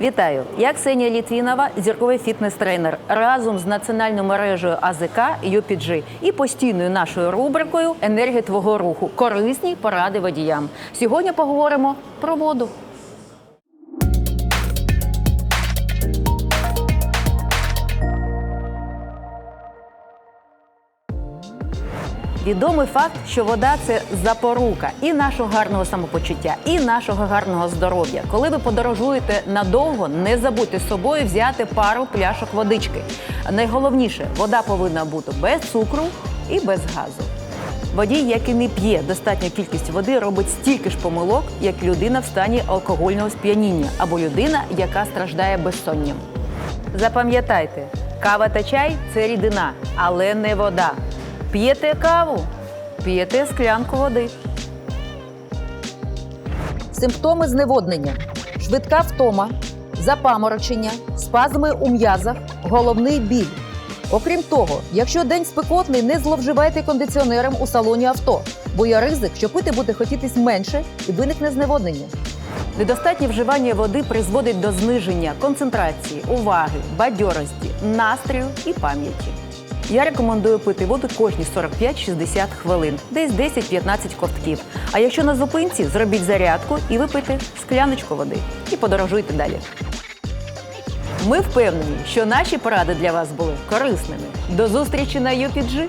Вітаю! Я Ксенія Літвінова, зірковий фітнес-тренер разом з національною мережею АЗК UPG і постійною нашою рубрикою Енергія твого руху. Корисні поради водіям. Сьогодні поговоримо про воду. Відомий факт, що вода це запорука і нашого гарного самопочуття, і нашого гарного здоров'я. Коли ви подорожуєте надовго, не забудьте з собою взяти пару пляшок водички. Найголовніше, вода повинна бути без цукру і без газу. Водій, який не п'є достатню кількість води, робить стільки ж помилок, як людина в стані алкогольного сп'яніння або людина, яка страждає безсонням. Запам'ятайте, кава та чай це рідина, але не вода. П'єте каву, п'єте склянку води. Симптоми зневоднення: швидка втома, запаморочення, спазми у м'язах, головний біль. Окрім того, якщо день спекотний, не зловживайте кондиціонером у салоні авто, бо є ризик, що пити буде хотітись менше і виникне зневоднення. Недостатнє вживання води призводить до зниження концентрації, уваги, бадьорості, настрою і пам'яті. Я рекомендую пити воду кожні 45-60 хвилин, десь 10-15 ковтків. А якщо на зупинці, зробіть зарядку і випийте скляночку води. І подорожуйте далі. Ми впевнені, що наші поради для вас були корисними. До зустрічі на UPG!